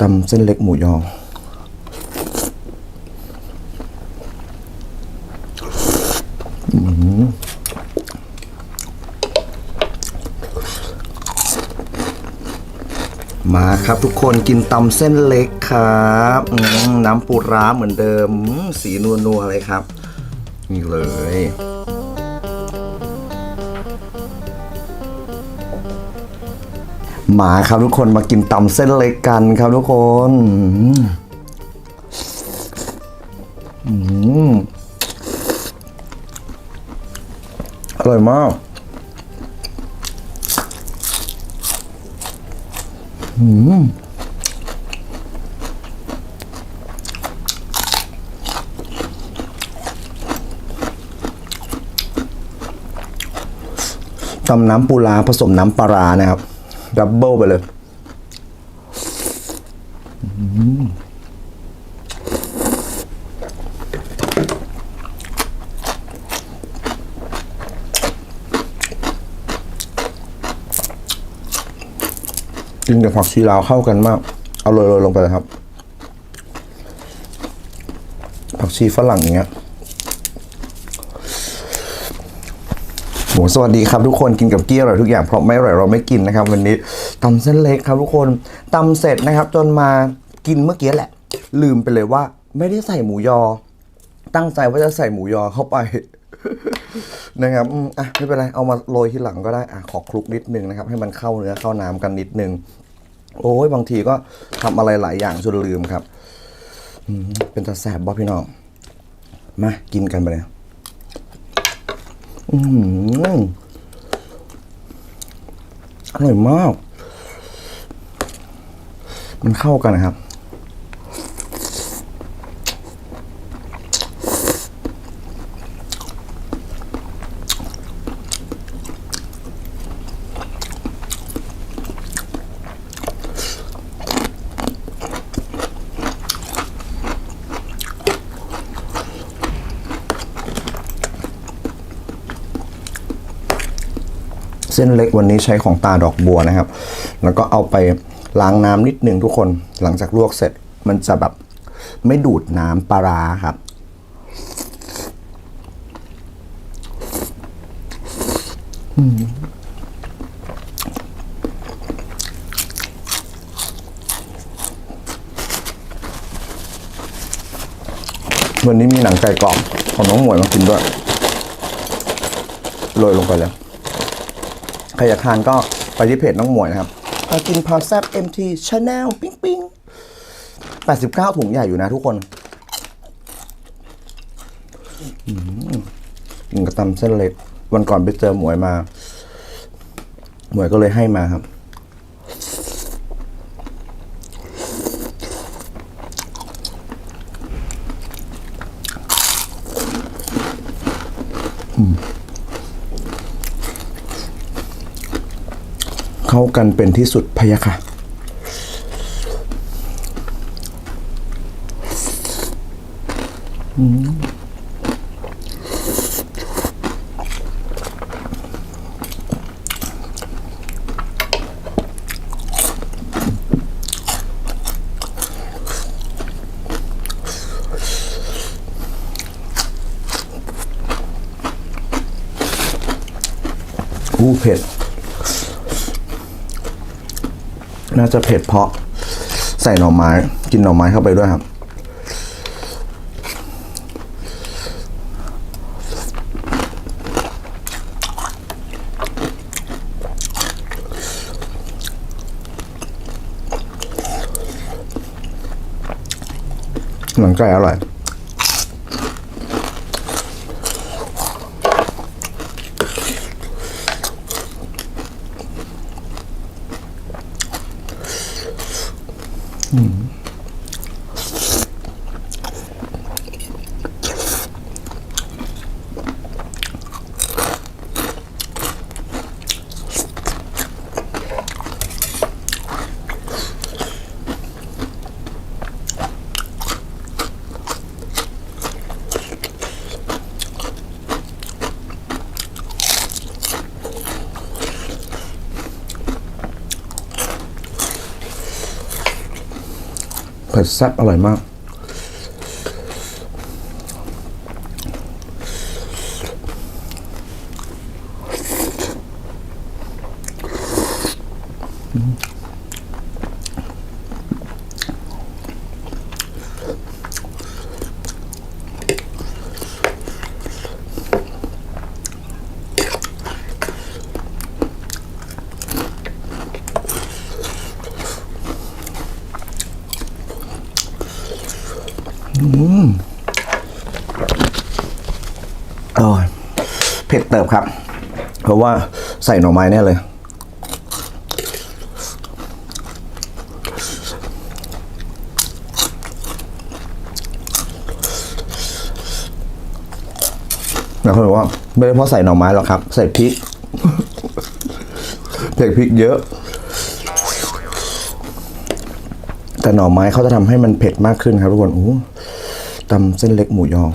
ตำเส้นเล็กหมูยอมาครับทุกคนกินตำเส้นเล็กครับน้ำปูร้าเหมือนเดิม สีนัวๆเลยครับ นี่เลย มาครับทุกคนมากินตำเส้นเล็กกันครับทุกคนอร่อยมากตำน้ำปูร้าผสมน้ำปลานะครับ ดับเบิลไปเลยอืมกินกับผักชีลาวเข้ากันมาก เอาโรยๆลงไปเลยครับ ผักชีฝรั่งอย่างเงี้ย โหสวัสดีครับทุกคนกินกับเกี๊ยวอร่อยทุกอย่างเพราะไม่อร่อยเราไม่กินนะครับ วันนี้ตำเส้นเล็กครับทุกคนตำเสร็จนะครับ จนมากินเมื่อกี้แหละ ลืมไปเลยว่า ไม่ได้ใส่หมูยอ ตั้งใจว่าจะใส่หมูยอเข้าไปนะครับอะไม่เป็นไรเอามาโรยทีหลังก็ได้อะขอคลุกนิดนึงนะครับ ให้มันเข้าเนื้อเข้าน้ำกันนิดนึง โอ้ยบางทีก็ทำอะไรหลายอย่างจนลืมครับเป็นตาแสบบ่พี่น้องมากินกันไปเลย อืมอร่อยมาก มันเข้ากันนะครับ ส้นเล็กวันนี้ใช้ของตาดอกบัวนะครับ แล้วก็เอาไปล้างน้ำนิดนึงทุกคน หลังจากลวกเสร็จมันจะแบบไม่ดูดน้ำปลาร้าครับวันนี้มีหนังไก่กรอบของน้องหมวยมากินด้วยโรยลงไปเลย ครอยากทานก็ไปที่เพจน้องหมวยนะครับมากินพาแซบ MT Channel ปิ๊งปิ๊ง89ถุงใหญ่อยู่นะทุกคนอืมกินกระตำเส้นเล็ก วันก่อนไปเจอหมวยมา หมวยก็เลยให้มาครับเข้ากันเป็นที่สุดพะยะค่ะ อู้เผ็ด น่าจะเผ็ดเพราะใส่หน่อไม้ กินหน่อไม้เข้าไปด้วยครับ หนังไก่อร่อย ดแซ่บอร่อยมาก อร่อยเผ็ดเติบครับ เพราะว่าใส่หน่อไม้แน่เลย แล้วเขาบอกว่า ไม่ได้เพราะใส่หน่อไม้หรอกครับ ใส่พริกใส่พริกเยอะ แต่หน่อไม้เขาจะทำให้มันเผ็ดมากขึ้นครับทุกคนโอ้ ตำเส้นเล็กหมูยออ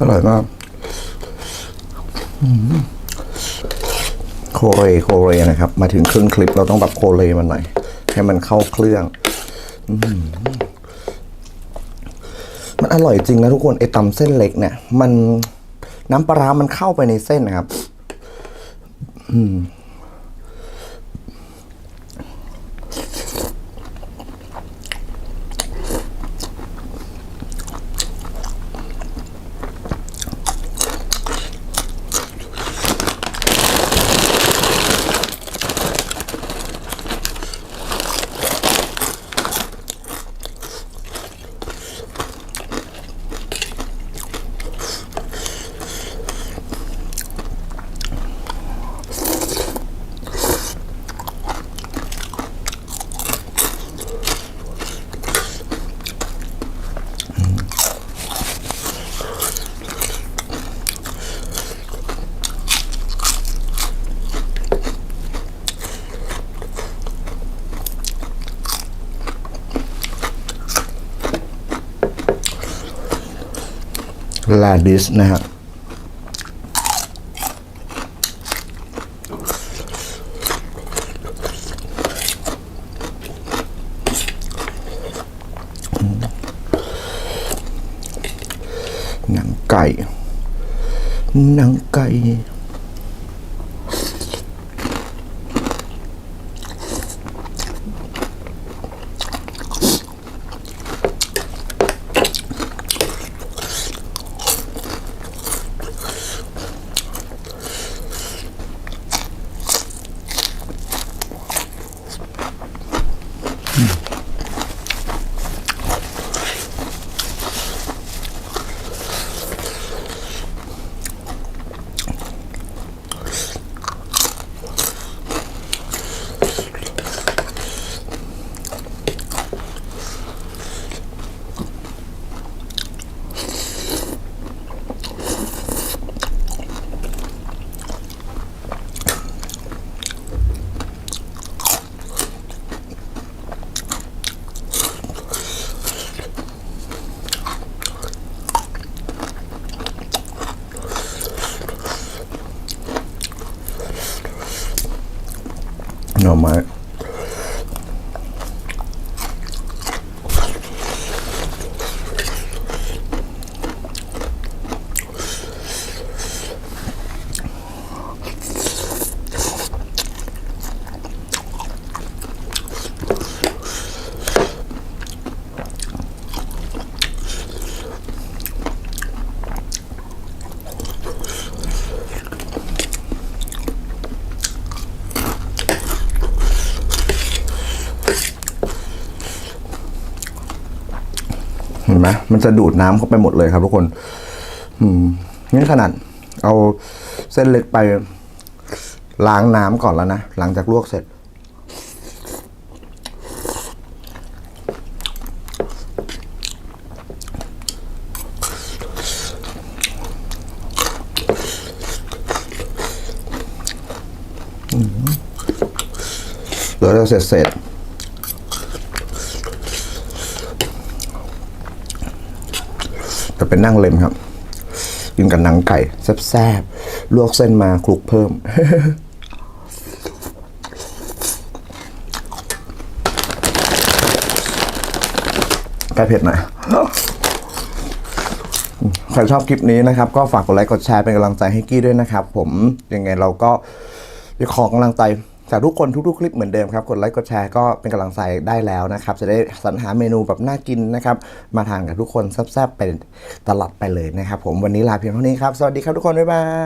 อร่อยมากโคเรโคเรนะครับ มาถึงครึ่งคลิปเราต้องแบบโคเรมันหน่อย ให้มันเข้าเครื่องอมันอร่อยจริงนะทุกคนไอตำเส้นเล็กเนี่ย มันน้ำปลาร้ามันเข้าไปในเส้นนะครับ ลาดิสนะฮะหนังไก่หนังไก่ หน่ ไหมมันจะดูดน้ำเข้าไปหมดเลยครับ ทุกคน อืมนี่ขนาด เอาเส้นเล็กไปล้างน้ำก่อนแล้วนะ หลังจากลวกเสร็จ เหลือแต่เสร็จเสร็ จะเป็นนั่งเล็มครับ กินกับหนังไก่แซ่บๆ ลวกเส้นมาคลุกเพิ่มไก่เผ็ดหน่อยใครชอบคลิปนี้นะครับ ก็ฝากกดไลค์กดแชร์เป็นกำลังใจให้กี้ด้วยนะครับ ผมยังไงเราก็ขอกำลังใจ จากทุกคนทุกๆ คลิปเหมือนเดิมครับ กดไลค์กดแชร์ก็เป็นกำลังใจได้แล้วนะครับ จะได้สรรหาเมนูแบบน่ากินนะครับ มาทานกับทุกคนแซ่บๆไปตลอดไปเลยนะครับผมวันนี้ลาเพียงเท่านี้ครับ สวัสดีครับทุกคน บ๊ายบาย